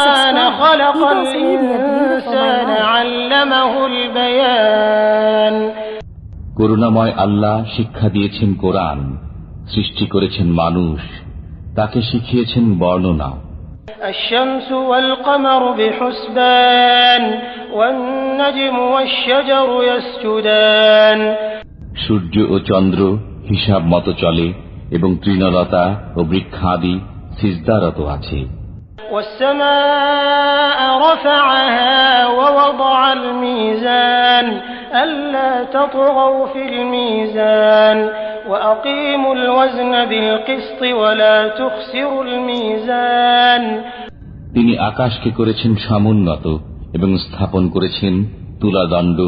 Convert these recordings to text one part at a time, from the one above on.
خلق Eagles Media beautiful الإنسان my life. علمه البيان করুণাময় আল্লাহ শিক্ষা দিয়েছেন কোরআন সৃষ্টি করেছেন মানুষ তাকে শিখিয়েছেন বর্ণনা الشمس والقمر بحسبان والنجم والشجر يسجدان সূর্য ও চন্দ্র হিসাব মতো চলে এবং তৃণলতা ও বৃক্ষাদি সিজদারত আছে والسماء رفعها ووضع الميزان ألا تطغوا في الميزان وأقيموا الوزن بالقسط ولا تخسروا الميزان তিনি আকাশকে করেছেন সমুন্নত এবং স্থাপন করেছেন তুলাদণ্ড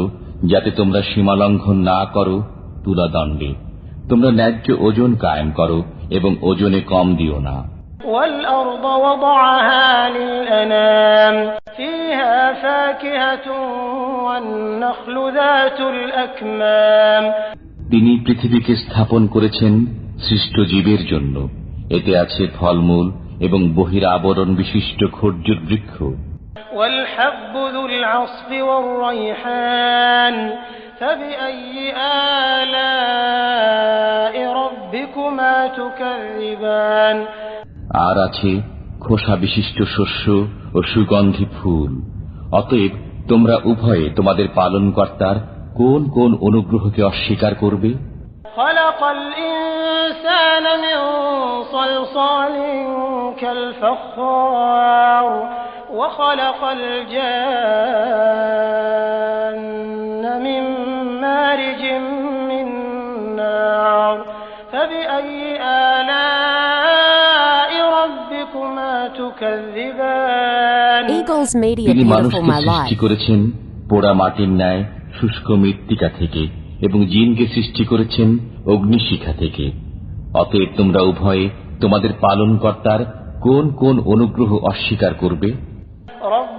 যাতে তোমরা সীমালঙ্ঘন না করো তুলাদণ্ডে তোমরা ন্যায্য ওজন কায়েম করো এবং ওজনে কম দিও না والأرض وضعها للأنام فيها فاكهة والنخل ذات الأكمام তিনি পৃথিবীকে স্থাপন করেছেন সৃষ্ট জীবের জন্য এতে আছে ফলমূল এবং বহির আবরণ বিশিষ্ট খর্জুর বৃক্ষ والحب ذو العصف والريحان فبأي আর আছে খোসা বিশিষ্ট শস্য ও সুগন্ধি ফুল অতএব তোমরা উভয়ে তোমাদের পালনকর্তার কোন কোন অনুগ্রহকে অস্বীকার করবে خلق الإنسان من صلصال كالفخار وخلق الجان فبأي آلاء ربكما تكذبان Eagles Media তিনি beautiful মানুষকে my সৃষ্টি life. করেছেন পোড়া মাটির ন্যায় শুষ্ক মৃত্তিকা থেকে এবং জিনকে সৃষ্টি করেছেন অগ্নিশিখা থেকে অতএব তোমরা উভয়ে তোমাদের পালনকর্তার কোন কোন অনুগ্রহ অস্বীকার করবে رب